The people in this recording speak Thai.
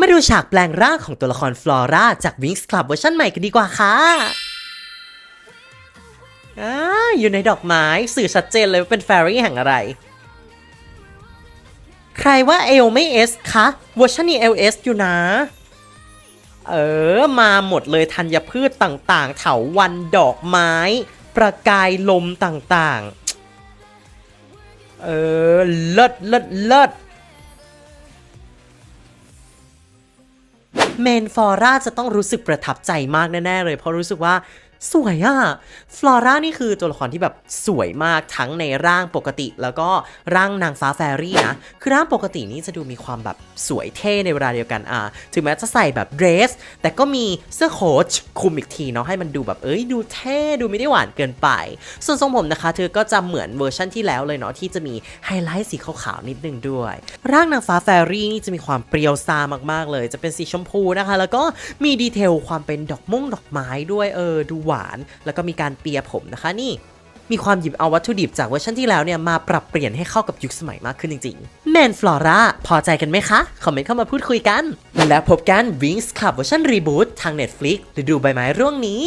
มาดูฉากแปลงร่างของตัวละครฟลอร่าจาก Wings Club เวอร์ชันใหม่กันดีกว่าค่ะอ่าอยู่ในดอกไม้สื่อชัดเจนเลยว่าเป็นแฟรี่แห่งอะไร ใครว่าเอลไม่เอสคะเวอร์ชันนี้เอลเอสอยู่นะ เออ มาหมดเลยธัญพืชต่างๆ เถาวันดอกไม้ ประกายลมต่างๆ เออ เลิศเลิศเลิศ เมนฟอร่าจะต้องรู้สึกประทับใจมากแน่ๆเลย เพราะรู้สึกว่า สวยอะฟลอร่านี่คือตัวละครที่แบบสวยมากทั้งในร่างปกติ แล้วก็ร่างนางฟ้าแฟรี่นะ คือร่างปกตินี่จะดูมีความแบบสวยเท่ในเวลาเดียวกันอะถึงแม้จะใส่แบบเดรส แต่ก็มีเสื้อโค้ทคลุมอีกทีเนาะให้มันดูแบบเอ้ยดูเท่ดูไม่ได้หวานเกินไป ส่วนทรงผมนะคะ เธอก็จะเหมือนเวอร์ชั่นที่แล้วเลยเนาะที่จะมีไฮไลท์สีขาวๆนิดนึงด้วย ร่างนางฟ้าแฟรี่นี่จะมีความเปรียวซ่ามากๆเลย จะเป็นสีชมพูนะคะ แล้วก็มีดีเทลความเป็นดอกม่งดอกไม้ด้วยเออดูหวาน แล้วก็มีการเปียผมนะคะนี่มีความหยิบเอาวัตถุดิบจากเวอร์ชันที่แล้วเนี่ยมาปรับเปลี่ยนให้เข้ากับยุคสมัยมากขึ้นจริงๆแมนฟลอร่าพอใจกันไหมคะ คอมเมนต์เข้ามาพูดคุยกัน และพบกัน Wings Club เวอร์ชันรีบูตทาง Netflix ฤดูใบไม้ร่วงนี้